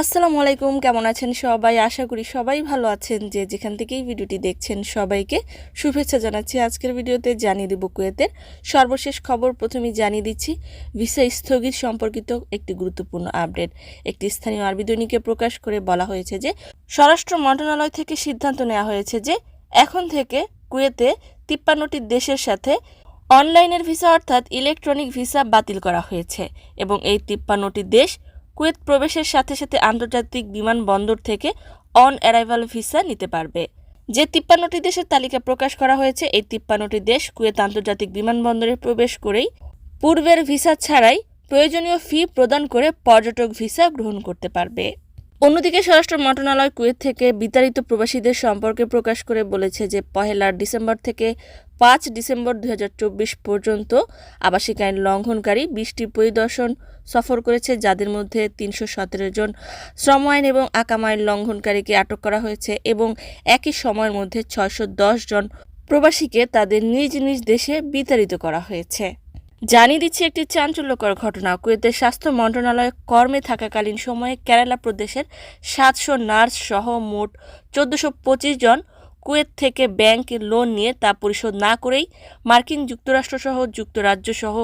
আসসালামু আলাইকুম, কেমন আছেন সবাই? আশা করি সবাই ভালো আছেন। যে যেখান থেকেই ভিডিওটি দেখছেন সবাইকে শুভেচ্ছা জানাচ্ছি। আজকের ভিডিওতে জানিয়ে দেব কুয়েতের সর্বশেষ খবর। প্রথমেই জানিয়ে দিচ্ছি, ভিসা স্থগিত সম্পর্কিত একটি গুরুত্বপূর্ণ আপডেট। একটি স্থানীয় আরবি দৈনিকে প্রকাশ করে বলা হয়েছে যে, স্বরাষ্ট্র মন্ত্রণালয় থেকে সিদ্ধান্ত নেওয়া হয়েছে যে, এখন থেকে কুয়েতে তিপ্পান্নটি দেশের সাথে অনলাইনের ভিসা অর্থাৎ ইলেকট্রনিক ভিসা বাতিল করা হয়েছে এবং এই তিপ্পান্নটি দেশ কুয়েত প্রবেশের সাথে সাথে আন্তর্জাতিক বিমানবন্দর থেকে অন অ্যারাইভাল ভিসা নিতে পারবে। যে তিপ্পান্নটি দেশের তালিকা প্রকাশ করা হয়েছে, এই তিপ্পান্নটি দেশ কুয়েত আন্তর্জাতিক বিমানবন্দরে প্রবেশ করেই পূর্বের ভিসা ছাড়াই প্রয়োজনীয় ফি প্রদান করে পর্যটক ভিসা গ্রহণ করতে পারবে। অন্যদিকে স্বরাষ্ট্র মন্ত্রণালয় কুয়েত থেকে বিতাড়িত প্রবাসীদের সম্পর্কে প্রকাশ করে বলেছে যে পহেলা ডিসেম্বর থেকে পাঁচ ডিসেম্বর দু হাজার চব্বিশ পর্যন্ত আবাসিক আইন লঙ্ঘনকারী বিশটি পরিদর্শন সফর করেছে, যাদের মধ্যে তিনশো সতেরো জন শ্রম আইন এবং আকাম আইন লঙ্ঘনকারীকে আটক করা হয়েছে এবং একই সময়ের মধ্যে ছয়শো দশ জন প্রবাসীকে তাদের নিজ নিজ দেশে বিতাড়িত করা হয়েছে। জানিয়ে দিচ্ছি একটি চাঞ্চল্যকর ঘটনা। কুয়েতের স্বাস্থ্য মন্ত্রণালয় কর্মে থাকাকালীন সময়ে কেরালা প্রদেশের সাতশো নার্স সহ মোট চোদ্দশো পঁচিশ জন কুয়েত থেকে ব্যাংকে লোন নিয়ে তা পরিশোধ না করেই মার্কিন যুক্তরাষ্ট্রসহ যুক্তরাজ্য সহ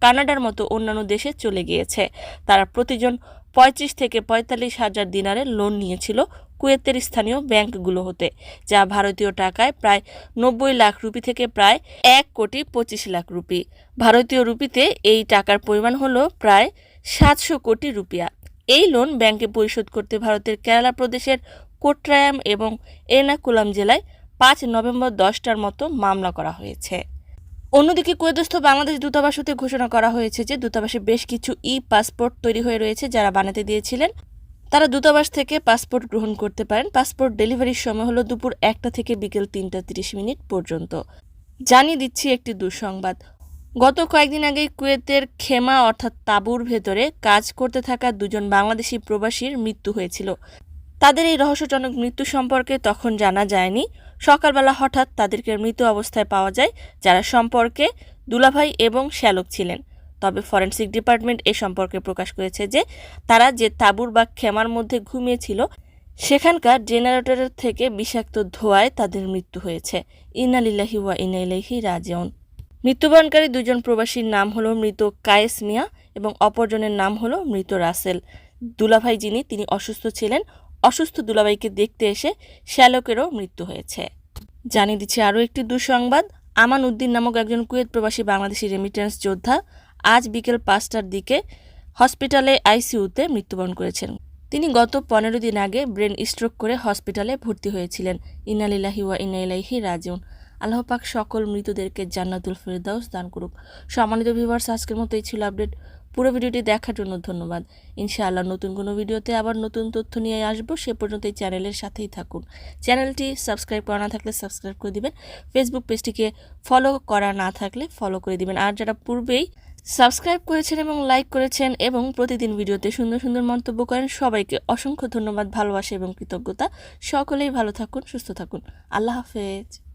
কানাডার মতো অন্যান্য দেশে চলে গিয়েছে। তারা প্রতিজন পঁয়ত্রিশ থেকে পঁয়তাল্লিশ হাজার দিনারের লোন নিয়েছিল কুয়েতের স্থানীয় ব্যাংকগুলো হতে, যা ভারতীয় টাকায় প্রায় নব্বই লাখ রুপি থেকে প্রায় এক কোটি পঁচিশ লাখ রুপি। ভারতীয় রুপিতে এই টাকার পরিমাণ হলো প্রায় সাতশো কোটি রুপিয়া। এই লোন ব্যাংকে পরিশোধ করতে ভারতের কেরালা প্রদেশের কোট্রায়াম এবং এর্নাকুলাম জেলায় পাঁচ নভেম্বর দশটার মতো মামলা করা হয়েছে। অন্যদিকে কুয়েতস্থ বাংলাদেশ দূতাবাস হতে ঘোষণা করা হয়েছে যে দূতাবাসে বেশ কিছু ই পাসপোর্ট তৈরি হয়ে রয়েছে যারা বানাতে দিয়েছিলেন তারা দূতাবাস থেকে পাসপোর্ট গ্রহণ করতে পারেন। পাসপোর্ট ডেলিভারির সময় হলো দুপুর একটা থেকে বিকেল তিনটা তিরিশ মিনিট পর্যন্ত। জানিয়ে দিচ্ছি একটি দুঃসংবাদ। গত কয়েকদিন আগেই কুয়েতের খেমা অর্থাৎ তাঁবুর ভেতরে কাজ করতে থাকা দুজন বাংলাদেশি প্রবাসীর মৃত্যু হয়েছিল। তাদের এই রহস্যজনক মৃত্যু সম্পর্কে তখন জানা যায়নি। সকালবেলা হঠাৎ তাদেরকে মৃত অবস্থায় পাওয়া যায়, যারা সম্পর্কে দুলাভাই এবং শ্যালক ছিলেন। তবে ফরেনসিক ডিপার্টমেন্ট এ সম্পর্কে প্রকাশ করেছে যে তারা যে তাঁবুর বা খেমার মধ্যে ঘুমিয়েছিল, সেখানকার জেনারেটরের থেকে বিষাক্ত ধোঁয়ায় তাদের মৃত্যু হয়েছে। ইনালিল্লাহি ওয়া ইনাইলাহি রাজিউন। মৃত্যুবরণকারী দুজন প্রবাসীর নাম হলো মৃত কায়েস মিয়া এবং অপরজনের নাম হলো মৃত রাসেল। দুলাভাই যিনি, তিনি অসুস্থ ছিলেন। অসুস্থ দুলাভাইকে দেখতে এসে শ্যালকেরও মৃত্যু হয়েছে। জানিয়ে দিচ্ছি আরও একটি দুঃসংবাদ। আমান উদ্দিন নামক একজন কুয়েত প্রবাসী বাংলাদেশি রেমিটেন্স যোদ্ধা আজ বিকেল পাঁচটার দিকে হসপিটালে আইসিইউতে মৃত্যুবরণ করেছেন। তিনি গত পনেরো দিন আগে ব্রেন স্ট্রোক করে হসপিটালে ভর্তি হয়েছিলেন। ইনালিল্লাহি ওয়া ইনাইলাইহি রাজিউন। আল্লাহ পাক সকল মৃতদেরকে জান্নাতুল ফেরদাউস দান করুক। সম্মানিত ভিউয়ার্স, আজকের মতো এই ছিল আপডেট। পুরো ভিডিওটি দেখার জন্য ধন্যবাদ। ইনশাআল্লাহ নতুন কোনো ভিডিওতে আবার নতুন তথ্য নিয়ে আসব। সে পর্যন্ত এই চ্যানেলের সাথেই থাকুন। চ্যানেলটি সাবস্ক্রাইব করা না থাকলে সাবস্ক্রাইব করে দিবেন। ফেসবুক পেজটিকে ফলো করা না থাকলে ফলো করে দিবেন। আর যারা পূর্বেই সাবস্ক্রাইব করেছেন এবং লাইক করেছেন এবং প্রতিদিন ভিডিওতে সুন্দর সুন্দর মন্তব্য করেন। সবাইকে অসংখ্য ধন্যবাদ, ভালোবাসা এবং কৃতজ্ঞতা। সকলেই ভালো থাকুন, সুস্থ থাকুন। আল্লাহ হাফেজ।